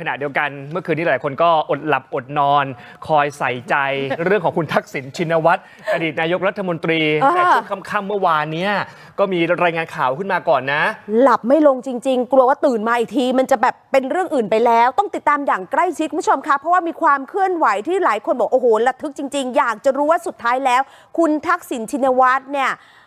ขณะเดียวกันเมื่อคืนนี้หลายคนก็อดหลับอดนอน คอยใส่ใจเรื่องของคุณทักษิณชินวัตรอดีตนายกรัฐมนตรีอ่าแต่ช่วงค่ำๆเมื่อวานเนี้ยก็มีรายงานข่าวขึ้นมาก่อนนะ หลับไม่ลงจริง ๆ กลัวว่าตื่นมาอีกที มันจะแบบเป็นเรื่องอื่นไปแล้ว ต้องติดตามอย่างใกล้ชิดคุณผู้ชมคะเพราะว่ามีความเคลื่อนไหวที่หลายคนบอกโอ้โหระทึกจริง ๆ อยากจะรู้ว่าสุดท้ายแล้ว คุณทักษิณชินวัตรเนี่ยเอ่อ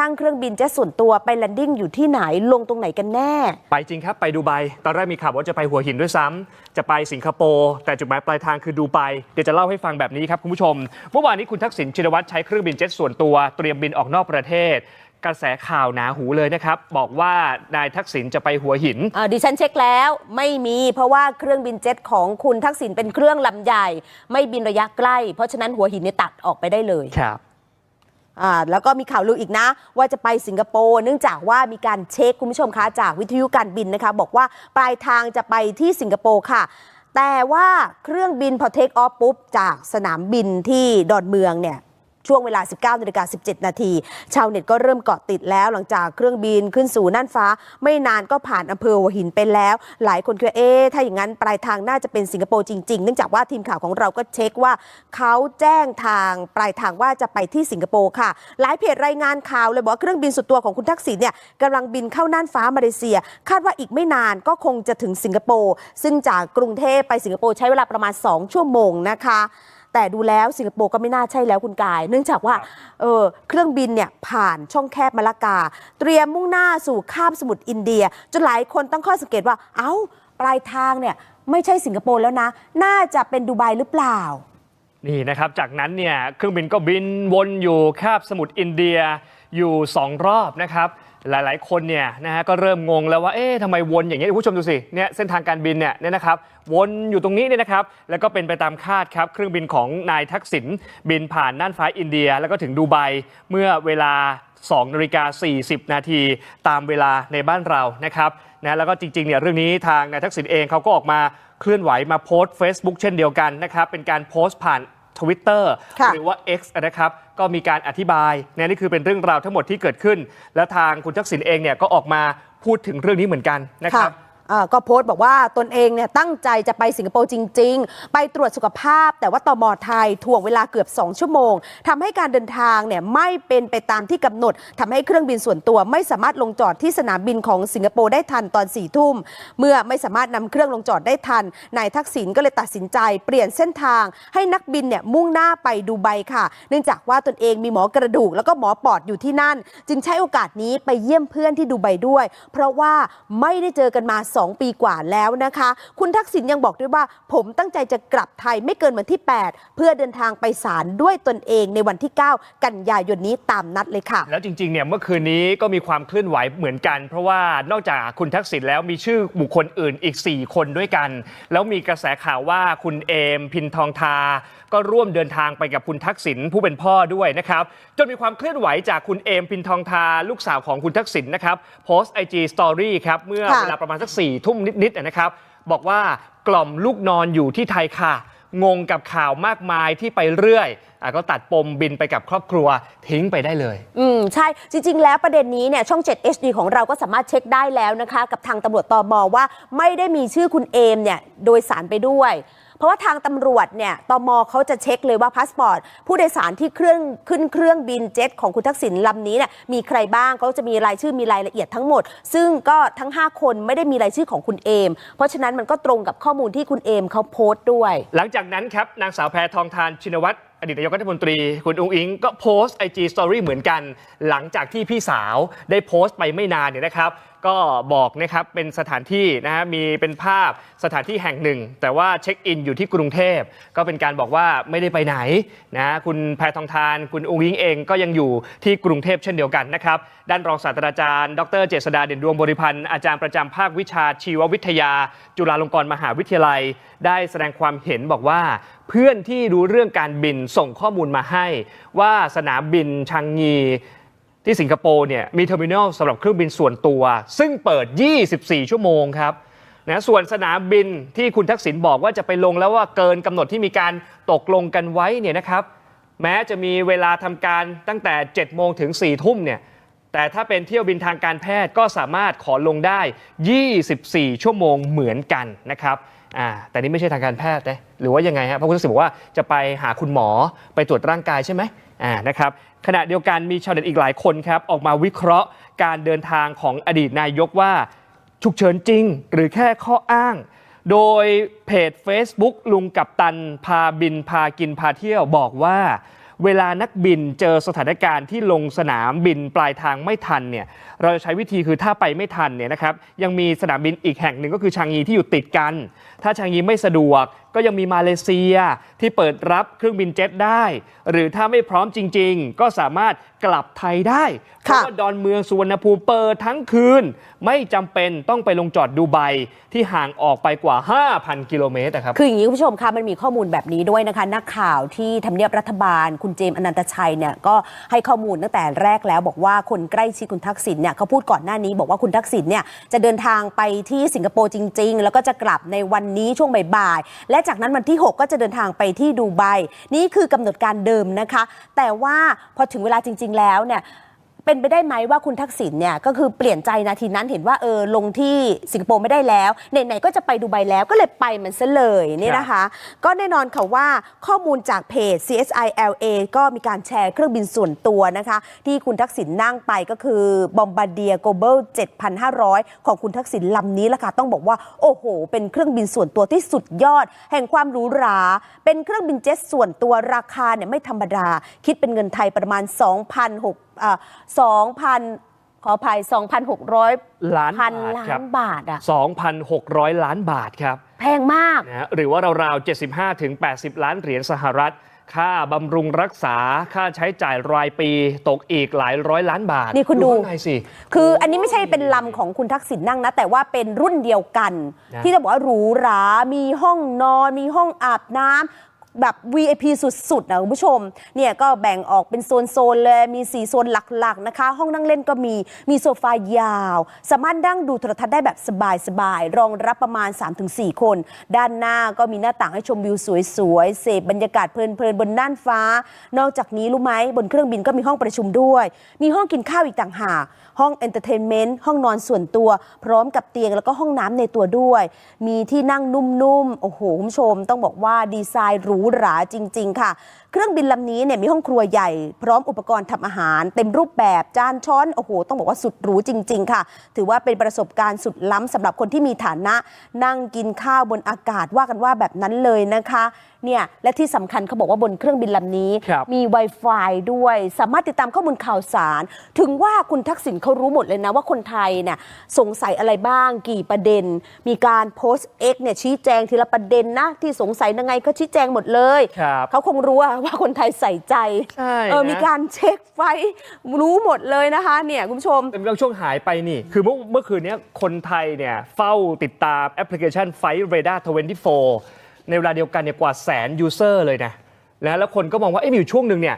นั่งเครื่องบินเจ็ตส่วนตัวไปแลนดิ้งอยู่ที่ไหนลงตรงไหนกันแน่ ไปจริงครับไปดูไบตอนแรกมีข่าวว่าจะไปหัวหินด้วยซ้ำจะไปสิงคโปร์แต่จุดหมายปลายทางคือดูไบเดี๋ยวจะเล่าให้ฟังแบบนี้ครับคุณผู้ชม เมื่อวานนี้คุณทักษิณชินวัตรใช้เครื่องบินเจ็ตส่วนตัวเตรียมบินออกนอกประเทศกระแสข่าวหนาหูเลยนะครับ บอกว่านายทักษิณจะไปหัวหินอ่าดิฉันเช็คแล้วไม่มีเพราะว่าเครื่องบินเจ็ตของคุณทักษิณเป็นเครื่องลำใหญ่ ไม่บินระยะใกล้ เพราะฉะนั้นหัวหินเนี่ยตัดออกไปได้เลยครับ อ่าแล้วก็มีข่าวลืออีกนะ ว่าจะไปสิงคโปร์เนื่องจากว่ามีการเช็คคุณผู้ชมคะจากวิทยุการบินนะคะ บอกว่าปลายทางจะไปที่สิงคโปร์ค่ะ แต่ว่าเครื่องบินพอเทคออฟปุ๊บจากสนามบินที่ดอนเมืองเนี่ย ช่วงเวลา 19นาฬิกา17 นาที ชาวเน็ตก็เริ่มเกาะติดแล้วหลังจากเครื่องบินขึ้นสู่น่านฟ้า ไม่นานก็ผ่านอำเภอหัวหินไปแล้ว หลายคนคิดเอ๊ถ้าอย่างนั้นปลายทางน่าจะเป็นสิงคโปร์จริงๆ เนื่องจากว่าทีมข่าวของเราก็เช็คว่าเขาแจ้งทางปลายทางว่าจะไปที่สิงคโปร์ค่ะ หลายเพจรายงานข่าวเลยบอกว่าเครื่องบินส่วนตัวของคุณทักษิณเนี่ยกำลังบินเข้าน่านฟ้ามาเลเซีย คาดว่าอีกไม่นานก็คงจะถึงสิงคโปร์ซึ่งจากกรุงเทพไปสิงคโปร์ใช้เวลาประมาณ 2 ชั่วโมงนะคะ แต่ดูแล้วสิงคโปร์ก็ไม่น่าใช่แล้วคุณกาย เนื่องจากว่าเออเครื่องบินเนี่ยผ่านช่องแคบมาลากา เตรียมมุ่งหน้าสู่คาบสมุทรอินเดียจนหลายคนตั้งข้อสังเกตว่า เอ้า ปลายทางเนี่ยไม่ใช่สิงคโปร์แล้วนะ น่าจะเป็นดูไบหรือเปล่า นี่นะครับ จากนั้นเนี่ยเครื่องบินก็บินวนอยู่คาบสมุทรอินเดียอยู่ 2 รอบนะครับ หลายๆ คนเนี่ยนะฮะก็เริ่มงงแล้วว่าเอ๊ะทำไมวนอย่างเงี้ยคุณผู้ชมดูสิเนี่ยเส้นทางการบินเนี่ยเนี่ยนะครับวนอยู่ตรงนี้เนี่ยนะครับแล้วก็เป็นไปตามคาดครับ เครื่องบินของนายทักษิณบินผ่านน่านฟ้าอินเดีย แล้วก็ถึงดูไบเมื่อเวลา2นาฬิกา40 นาทีตามเวลาในบ้านเรานะครับนะแล้วก็จริงๆเนี่ยเรื่องนี้ทางนายทักษิณเองเขาก็ออกมาเคลื่อนไหวมาโพสต์ Facebook เช่นเดียวกันนะครับเป็นการโพสต์ผ่าน Twitter ค่ะหรือว่า X นะครับก็มีการอธิบายเนี่ยนี่คือเป็นเรื่องราวทั้งหมดที่เกิดขึ้น และทางคุณทักษิณเองเนี่ยก็ออกมาพูดถึงเรื่องนี้เหมือนกันนะครับอ่า ก็โพสต์บอกว่าตนเองเนี่ยตั้งใจจะไปสิงคโปร์จริง ๆ ไปตรวจสุขภาพ แต่ว่าตมไทยถ่วงเวลาเกือบ 2 ชั่วโมงทำให้การเดินทางเนี่ยไม่เป็นไปตามที่กำหนดทำให้เครื่องบินส่วนตัว ไม่สามารถลงจอดที่สนามบินของสิงคโปร์ได้ทันตอน4ี่ทุ่ม เมื่อไม่สามารถนำเครื่องลงจอดได้ทันนายทักษิณก็เลยตัดสินใจเปลี่ยนเส้นทาง ให้นักบินเนี่ยมุ่งหน้าไปดูไบค่ะ เนื่องจากว่าตนเองมีหมอกระดูก แล้วก็หมอปอดอยู่ที่นั่น จึงใช้โอกาสนี้ไปเยี่ยมเพื่อนที่ดูไบด้วย เพราะว่าไม่ได้เจอกันมา2 ปีกว่าแล้วนะคะ คุณทักษิณยังบอกด้วยว่า ผมตั้งใจจะกลับไทยไม่เกินวันที่ 8 เพื่อเดินทางไปศาลด้วยตนเองในวันที่ 9 กันยายนนี้ตามนัดเลยค่ะ แล้วจริงๆเนี่ยเมื่อคืนนี้ก็มีความเคลื่อนไหวเหมือนกัน เพราะว่านอกจากคุณทักษิณแล้วมีชื่อบุคคลอื่นอีก 4 คนด้วยกัน แล้วมีกระแสข่าวว่าคุณเอมพินทองทา ก็ร่วมเดินทางไปกับคุณทักษิณผู้เป็นพ่อด้วยนะครับจนมีความเคลื่อนไหวจากคุณเอมพินทองทา ลูกสาวของคุณทักษิณนะครับโพสต์ไอจีสตอรี่ครับเมื่อเวลาประมาณสัก4ี่ทุ่มนิดๆนะครับ บอกว่ากล่อมลูกนอนอยู่ที่ไทยค่ะ งงกับข่าวมากมายที่ไปเรื่อยอก็ตัดปมบินไปกับครอบครัวทิ้งไปได้เลย อืมใช่ จริง ๆ แล้วประเด็นนี้เนี่ยช่อง 7 HD ของเราก็สามารถเช็คได้แล้วนะคะ กับทางตำรวจตอมว่าไม่ได้มีชื่อคุณเอมเนี่ยโดยสารไปด้วย ราะว่าทางตำรวจเนี่ยตมเขาจะเช็คเลยว่าพาสปอร์ตผู้โดยสารที่เครื่องขึ้นเครื่องบินเจ็ตของคุณทักษิณลำนี้เนี่ยมีใครบ้างเขาจะมีรายชื่อมีรายละเอียดทั้งหมด ซึ่งก็ทั้ง 5 คนไม่ได้มีรายชื่อของคุณเอม เพราะฉะนั้นมันก็ตรงกับข้อมูลที่คุณเอมเขาโพสต์ด้วย หลังจากนั้นครับนางสาวแพทองทานชินวัตรอดีตนายกรัฐมนตรีคุณอุ้งอิงก็โพสต์ไอจีสตอรี่เหมือนกัน หลังจากที่พี่สาวได้โพสต์ไปไม่นานเนี่ยนะครับ ก็บอกนะครับเป็นสถานที่นะฮะมีเป็นภาพสถานที่แห่งหนึ่ง แต่ว่าเช็คอินอยู่ที่กรุงเทพ ก็เป็นการบอกว่าไม่ได้ไปไหนนะคุณแพทองทาน คุณอุ้งอิงเองก็ยังอยู่ที่กรุงเทพเช่นเดียวกันนะครับด้านรองศาสตราจารย์ ดรเจษฎาเด่นดวงบริพันธ์อาจารย์ประจำภาควิชาชีววิทยา จุฬาลงกรณ์มหาวิทยาลัย ได้แสดงความเห็นบอกว่าเพื่อนที่รู้เรื่องการบินส่งข้อมูลมาให้ ว่าสนามบินชังงี ที่สิงคโปร์เนี่ยมีเทอร์มินอลสำหรับเครื่องบินส่วนตัว ซึ่งเปิด 24 ชั่วโมงครับนะส่วนสนามบินที่คุณทักษิณบอกว่าจะไปลงแล้วว่าเกินกำหนดที่มีการตกลงกันไว้เนี่ยนะครับ แม้จะมีเวลาทำการตั้งแต่ 7 โมงถึง 4 ทุ่มเนี่ยแต่ถ้าเป็นเที่ยวบินทางการแพทย์ก็สามารถขอลงได้ 24 ชั่วโมงเหมือนกันนะครับอ่าแต่นี่ไม่ใช่ทางการแพทย์นะหรือว่ายังไงฮะเพราะคุณทักษิณบอกว่าจะไปหาคุณหมอไปตรวจร่างกายใช่ไหม อ่านะครับขณะเดียวกันมีชาวเน็ตอีกหลายคนครับออกมาวิเคราะห์การเดินทางของอดีตนายกว่าฉุกเฉินจริง หรือแค่ข้ออ้าง โดยเพจ Facebook ลุงกับตันพาบินพากินพาเที่ยวบอกว่า เวลานักบินเจอสถานการณ์ที่ลงสนามบินปลายทางไม่ทันเนี่ยเราจะใช้วิธีคือถ้าไปไม่ทันเนี่ยนะครับยังมีสนามบินอีกแห่งหนึ่งก็คือชางยีที่อยู่ติดกัน ถ้าชางยีไม่สะดวก ก็ยังมีมาเลเซียที่เปิดรับเครื่องบินเจ็ตได้ หรือถ้าไม่พร้อมจริง ๆ ก็สามารถกลับไทยได้ เพราะค่ะว่าดอนเมืองสุวรรณภูมิเปิดทั้งคืน ไม่จำเป็นต้องไปลงจอดดูไบที่ห่างออกไปกว่า 5,000 กิโลเมตรนะครับคืออย่างนี้คุณผู้ชมคะมันมีข้อมูลแบบนี้ด้วยนะคะนักข่าวที่ทำเนียบรัฐบาล คุณเจมส์อนันตชัยเนี่ยก็ให้ข้อมูลตั้งแต่แรกแล้ว บอกว่าคนใกล้ชิดคุณทักษิณเนี่ยเขาพูดก่อนหน้านี้ บอกว่าคุณทักษิณเนี่ยจะเดินทางไปที่สิงคโปร์จริง ๆ แล้วก็จะกลับในวันนี้ช่วงบ่ายๆและจากนั้นวันที่ 6 ก็จะเดินทางไปที่ดูไบนี่คือกำหนดการเดิมนะคะ แต่ว่าพอถึงเวลาจริง ๆ แล้วเนี่ย เป็นไปได้ไหมว่าคุณทักษิณเนี่ยก็คือเปลี่ยนใจนาทีนั้นเห็นว่าเออลงที่สิงคโปร์ไม่ได้แล้วไหนๆก็จะไปดูไบแล้วก็เลยไปมันซะเลยนี่นะคะ ก็แน่นอนค่ะว่าข้อมูลจากเพจ CSI LA ก็มีการแชร์เครื่องบินส่วนตัวนะคะ ที่คุณทักษิณนั่งไปก็คือบอมบาเดีย Global 7,500 ของคุณทักษิณลำนี้ละค่ะต้องบอกว่า โอ้โห เป็นเครื่องบินส่วนตัวที่สุดยอด แห่งความหรูหรา เป็นเครื่องบินเจ็ตส่วนตัวราคาเนี่ยไม่ธรรมดา คิดเป็นเงินไทยประมาณ 2,600อ่า2,000ขออภัย 2,600 ล้านพันบาทล้าครับนบาทอะ2,600 ล้านบาทครับ แพงมากนะฮะหรือว่าราวๆ 75ถึง80 ล้านเหรียญสหรัฐ ค่าบำรุงรักษาค่าใช้จ่ายรายปีตกอีกหลายร้อยล้านบาท นี่คุณดูข้างในสิคืออันนี้ไม่ใช่เป็นลำของคุณทักษิณนั่งนะ แต่ว่าเป็นรุ่นเดียวกันนะที่จะบอกว่าหรูหรา มีห้องนอน มีห้องอาบน้ำ แบบ VIP สุดๆนะคุณผู้ชม เนี่ยก็แบ่งออกเป็นโซนๆเลย มี 4 โซนหลักๆนะคะ ห้องนั่งเล่นก็มี มีโซฟายาว สามารถนั่งดูโทรทัศน์ได้แบบสบายๆ รองรับประมาณ 3-4 คน ด้านหน้าก็มีหน้าต่างให้ชมวิวสวยๆ เสพบรรยากาศเพลินๆ บนน่านฟ้า นอกจากนี้รู้ไหมบนเครื่องบินก็มีห้องประชุมด้วย มีห้องกินข้าวอีกต่างหาก ห้องเอนเตอร์เทนเมนต์ ห้องนอนส่วนตัว พร้อมกับเตียงแล้วก็ห้องน้ำในตัวด้วย มีที่นั่งนุ่มๆ โอ้โหคุณผู้ชม ต้องบอกว่าดีไซน์หรูหราจริง ๆ ค่ะ เครื่องบินลำนี้เนี่ยมีห้องครัวใหญ่ พร้อมอุปกรณ์ทำอาหาร เต็มรูปแบบจานช้อนโอ้โหต้องบอกว่าสุดหรูจริง ๆ ค่ะ ถือว่าเป็นประสบการณ์สุดล้ำสำหรับคนที่มีฐานะ นั่งกินข้าวบนอากาศว่ากันว่าแบบนั้นเลยนะคะ เนี่ยและที่สำคัญเขาบอกว่าบนเครื่องบินลำนี้ครับมี Wi-Fi ด้วย สามารถติดตามข้อมูลข่าวสาร ถึงว่าคุณทักษิณเขารู้หมดเลยนะว่าคนไทยเนี่ยสงสัยอะไรบ้างกี่ประเด็น มีการโพสต์ X เนี่ยชี้แจงทีละประเด็นนะที่สงสัยยังไงก็ชี้แจงหมดเลยครับเขาคงรู้อะว่าคนไทยใส่ใจใช่เออนะมีการเช็คไฟล์รู้หมดเลยนะคะเนี่ยคุณผู้ชมเป็นเรื่องช่วงหายไปนี่ คือเมื่อเมื่อคืนเนี้ยคนไทยเนี่ยเฝ้าติดตามแอปพลิเคชัน Fight Radar 24 ในเวลาเดียวกันเนี่ยกว่าแสนยูเซอร์เลยนะแล้วคนก็มองว่าเอ๊ะมีอยู่ช่วงหนึ่งเนี่ย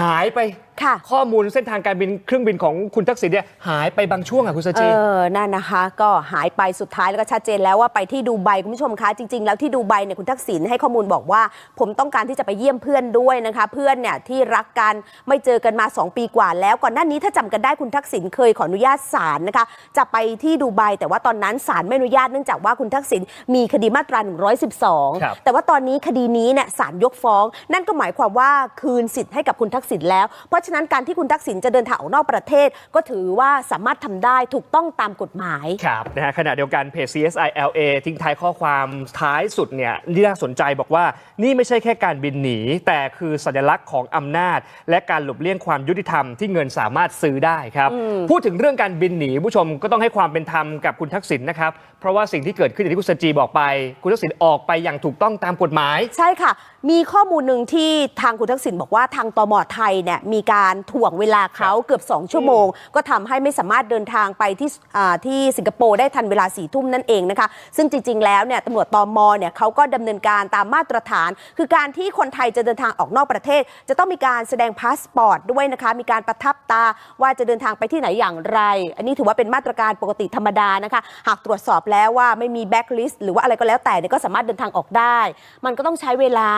หายไป ค่ะข้อมูลเส้นทางการบินเครื่องบินของคุณทักษิณเนี่ยหายไปบางช่วงอะคุณสเอจีอนั่นนะคะ ก็หายไปสุดท้ายแล้วก็ชัดเจนแล้วว่าไปที่ดูไบคุณผู้ชมคะจริง ๆ แล้วที่ดูไบเนี่ยคุณทักษิณให้ข้อมูลบอกว่า ผมต้องการที่จะไปเยี่ยมเพื่อนด้วยนะคะ เพื่อนเนี่ยที่รักกันไม่เจอกันมา 2 ปีกว่า แล้วก่อนหน้านี้ถ้าจำกันได้คุณทักษิณเคยขออนุญาตศาลนะคะ จะไปที่ดูไบแต่ว่าตอนนั้นศาลไม่อนุญาตเนื่องจากว่าคุณทักษิณมีคดีมาตราครับ112 แต่ว่าตอนนี้คดีนี้เนี่ยศาลยกฟ้อง นั่นก็หมายความว่าคืนสิทธิ์ให้กับคุณทักษิณแล้วเพราะฉะนั้นการที่คุณทักษิณจะเดินทางออกนอกประเทศ ก็ถือว่าสามารถทำได้ถูกต้องตามกฎหมายครับนะฮะขณะเดียวกันเพจ CSI LA ทิ้งท้ายข้อความท้ายสุดเนี่ยที่น่าสนใจบอกว่านี่ไม่ใช่แค่การบินหนี แต่คือสัญลักษณ์ของอำนาจ และการหลบเลี่ยงความยุติธรรมที่เงินสามารถซื้อได้ครับ พูดถึงเรื่องการบินหนีผู้ชมก็ต้องให้ความเป็นธรรมกับคุณทักษิณนะครับเพราะว่าสิ่งที่เกิดขึ้นอย่างที่คุณสจีบอกไป คุณทักษิณออกไปอย่างถูกต้องตามกฎหมาย ใช่ค่ะ มีข้อมูลหนึ่งที่ทางคุณทักษิณบอกว่าทางตมไทยเนี่ยมีการถ่วงเวลาเขาเกือบ 2 ชั่วโมง ก็ทำให้ไม่สามารถเดินทางไปที่อ่าที่สิงคโปร์ได้ทันเวลาสี่ทุ่มนั่นเองนะคะ ซึ่งจริง ๆ แล้วเนี่ยตำรวจตมเนี่ยเขาก็ดำเนินการตามมาตรฐาน คือการที่คนไทยจะเดินทางออกนอกประเทศ จะต้องมีการแสดงพาสปอร์ตด้วยนะคะ มีการประทับตาว่าจะเดินทางไปที่ไหนอย่างไร อันนี้ถือว่าเป็นมาตรการปกติธรรมดานะคะ หากตรวจสอบแล้วว่าไม่มีแบ็คลิสต์หรือว่าอะไรก็แล้วแต่เนี่ยก็สามารถเดินทางออกได้ มันก็ต้องใช้เวลา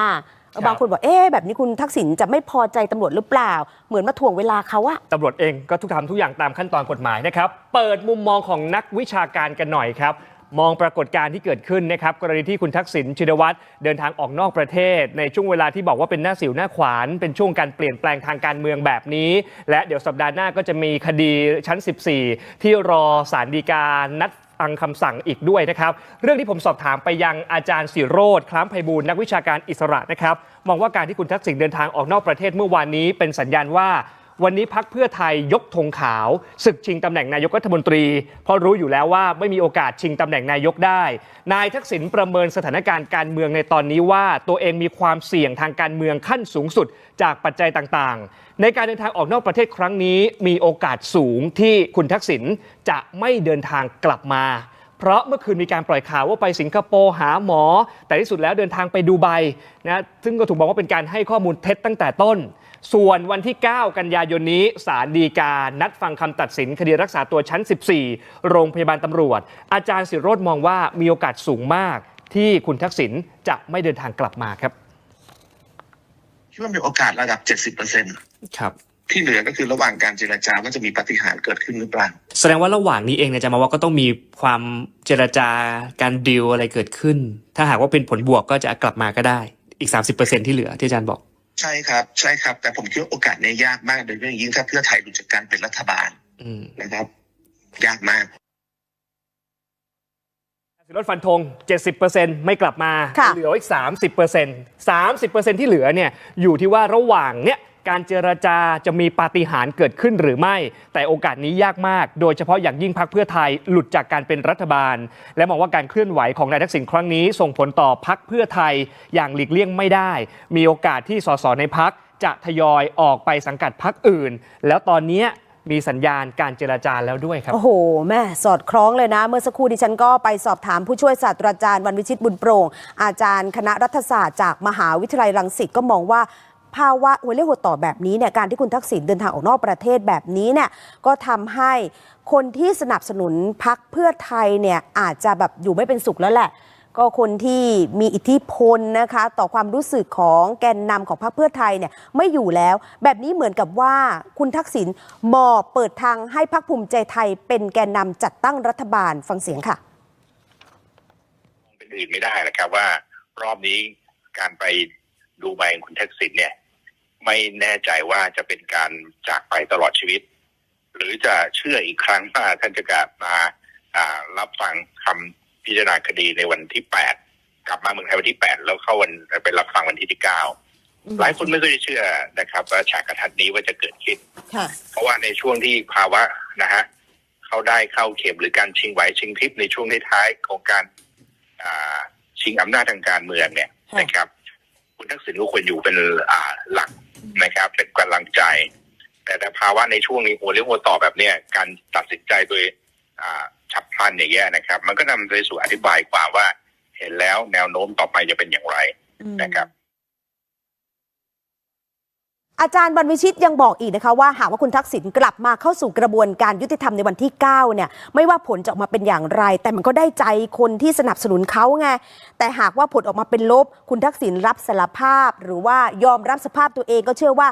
ครั บบางคนบอกเอ๊ะแบบนี้คุณทักษิณจะไม่พอใจตำรวจหรือเปล่า เหมือนมาถ่วงเวลาเขาอะตำรวจเองก็ทุกทำทุกอย่างตามขั้นตอนกฎหมายนะครับ เปิดมุมมองของนักวิชาการกันหน่อยครับมองปรากฏการณ์ที่เกิดขึ้นนะครับกรณีที่คุณทักษิณชินวัตรเดินทางออกนอกประเทศ ในช่วงเวลาที่บอกว่าเป็นหน้าสิวหน้าขวาน เป็นช่วงการเปลี่ยนแปลงทางการเมืองแบบนี้ และเดี๋ยวสัปดาห์หน้าก็จะมีคดีชั้น 14 ที่รอสารดีกานัด อังคำสั่งอีกด้วยนะครับ เรื่องที่ผมสอบถามไปยังอาจารย์สิโรธคล้ามไพบูลย์นักวิชาการอิสระนะครับ มองว่าการที่คุณทักษิณเดินทางออกนอกประเทศเมื่อวานนี้เป็นสัญญาณว่า วันนี้พักเพื่อไทยยกธงขาวศึกชิงตำแหน่งนายกรัฐมนตรี เพราะรู้อยู่แล้วว่าไม่มีโอกาสชิงตำแหน่งนายกได้ นายทักษิณประเมินสถานการณ์การเมืองในตอนนี้ว่า ตัวเองมีความเสี่ยงทางการเมืองขั้นสูงสุดจากปัจจัยต่างๆ ในการเดินทางออกนอกประเทศครั้งนี้ มีโอกาสสูงที่คุณทักษิณจะไม่เดินทางกลับมาเพราะเมื่อคืนมีการปล่อยข่าวว่าไปสิงคโปร์หาหมอ แต่ที่สุดแล้วเดินทางไปดูไบนะซึ่งก็ถูกบอกว่าเป็นการให้ข้อมูลเท็จตั้งแต่ต้น ส่วนวันที่ 9 กันยายนนี้ศาลฎีกา นัดฟังคำตัดสินคดีรักษาตัวชั้น 14 โรงพยาบาลตำรวจ อาจารย์สิโรธมองว่ามีโอกาสสูงมากที่คุณทักษิณจะไม่เดินทางกลับมาครับคิดว่ามีโอกาสระดับ 70%ครับที่เหลือก็คือระหว่างการเจรจาว่าจะมีปาฏิหารย์เกิดขึ้นหรือเปล่า แสดงว่าระหว่างนี้เองเนี่ยจะมาว่าก็ต้องมีความเจรจาการดีลอะไรเกิดขึ้น ถ้าหากว่าเป็นผลบวกก็จะกลับมาก็ได้อีก 30%ที่เหลือที่อาจารย์บอก ใช่ครับใช่ครับ แต่ผมคิดว่าโอกาสเนี้ยากมากโดยเฉพาะอย่างยิ่งถ้าเพื่อไทยหลุดจากการเป็นรัฐบาลอืมนะครับ ยากมากสิรถฟันธง 70%ไม่กลับมาค่ะเหลืออีก 30% 30%ที่เหลือเนี่ยอยู่ที่ว่าระหว่างเนี่ย การเจรจาจะมีปาฏิหาริย์เกิดขึ้นหรือไม่ แต่โอกาสนี้ยากมาก โดยเฉพาะอย่างยิ่งพักเพื่อไทยหลุดจากการเป็นรัฐบาล และมองว่าการเคลื่อนไหวของนายทักษิณครั้งนี้ ส่งผลต่อพักเพื่อไทยอย่างหลีกเลี่ยงไม่ได้ มีโอกาสที่สสในพักจะทยอยออกไปสังกัดพักอื่น แล้วตอนนี้มีสัญญาณการเจรจาแล้วด้วยครับ โอ้โห แม่สอดคล้องเลยนะ เมื่อสักครู่ดิฉันก็ไปสอบถามผู้ช่วยศาสตราจารย์วันวิชิตบุญโปร่ง อาจารย์คณะรัฐศาสตร์จากมหาวิทยาลัยรังสิตก็มองว่า ภาวะหัวเรียกหัวต่อแบบนี้เนี่ยการที่คุณทักษิณเดินทางออกนอกประเทศแบบนี้เนี่ยก็ทำให้คนที่สนับสนุนพักเพื่อไทยเนี่ยอาจจะแบบอยู่ไม่เป็นสุขแล้วแหละ ก็คนที่มีอิทธิพลนะคะ ต่อความรู้สึกของแกนนำของพรรคเพื่อไทยเนี่ยไม่อยู่แล้ว แบบนี้เหมือนกับว่าคุณทักษิณมอบเปิดทางให้พรรคภูมิใจไทย เป็นแกนนำจัดตั้งรัฐบาลฟังเสียงค่ะเป็นอื่นไม่ได้นะครับว่ารอบนี้การไป ดูใบของคุณทักษิณเนี่ย ไม่แน่ใจว่าจะเป็นการจากไปตลอดชีวิต หรือจะเชื่ออีกครั้งว่าท่านจะกลับมาอ่ารับฟังคำพิจารณาคดีในวันที่แปดกลับมาเมืองไทยวันที่แปดแล้วเข้าวันไปรับฟังวันที่ที่เก้าหลายคนไม่เคยเชื่อนะครับว่าฉากกระทัดนี้ว่าจะเกิดขึ้นค่ะเพราะว่าในช่วงที่ภาวะนะฮะเขาได้เข้าเข็มหรือการชิงไหวชิงพริบในช่วงท้ายๆของการอ่าชิงอำนาจทางการเมืองเนี่ยค่ะนะครับ คุณทักษิณก็ควรอยู่เป็นอ่าหลักนะครับ เป็นกำลังใจ แต่แต่ภาวะในช่วงนี้หัวเรื่องหัวต่อแบบเนี้ยการตัดสินใจโดยอ่าฉับพลันอย่างเงี้ยนะครับ มันก็นำไปสู่อธิบายความว่า เห็นแล้วแนวโน้มต่อไปจะเป็นอย่างไรนะครับ อาจารย์บรรวิชิตยังบอกอีกนะคะว่าหากว่าคุณทักษิณกลับมาเข้าสู่กระบวนการยุติธรรมในวันที่ 9 เนี่ย ไม่ว่าผลจะออกมาเป็นอย่างไร แต่มันก็ได้ใจคนที่สนับสนุนเขาไง แต่หากว่าผลออกมาเป็นลบ คุณทักษิณรับสารภาพ หรือว่ายอมรับสภาพตัวเองก็เชื่อว่า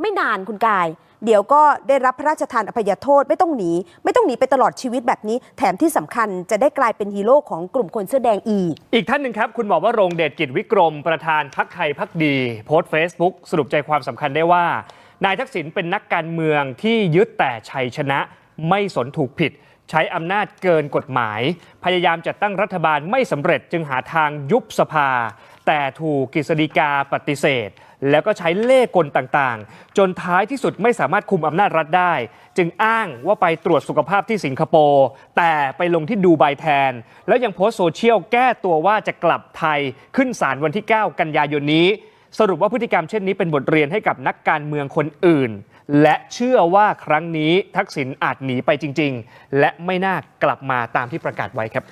ไม่นานคุณกาย เดี๋ยวก็ได้รับพระราชทานอภัยโทษไม่ต้องหนี ไม่ต้องหนีไปตลอดชีวิตแบบนี้ แถมที่สำคัญจะได้กลายเป็นฮีโร่ของกลุ่มคนเสื้อแดงอีก อีกท่านหนึ่งครับ คุณหมอว่ารงเดชกิจวิกรม ประธานพักไทยพักดี โพสต์เฟซบุ๊กสรุปใจความสำคัญได้ว่า นายทักษิณเป็นนักการเมืองที่ยึดแต่ชัยชนะ ไม่สนถูกผิด ใช้อำนาจเกินกฎหมาย พยายามจัดตั้งรัฐบาลไม่สำเร็จจึงหาทางยุบสภา แต่ถูกกฤษฎีกาปฏิเสธ แล้วก็ใช้เล่กลต่างๆ จนท้ายที่สุดไม่สามารถคุมอำนาจรัฐได้ จึงอ้างว่าไปตรวจสุขภาพที่สิงคโปร์แต่ไปลงที่ดูไบแทน แล้วยังโพสต์โซเชียลแก้ตัวว่าจะกลับไทยขึ้นศาลวันที่ 9 กันยายนนี้ สรุปว่าพฤติกรรมเช่นนี้เป็นบทเรียนให้กับนักการเมืองคนอื่น และเชื่อว่าครั้งนี้ทักษิณอาจหนีไปจริง ๆ และไม่น่ากลับมาตามที่ประกาศไว้ครับ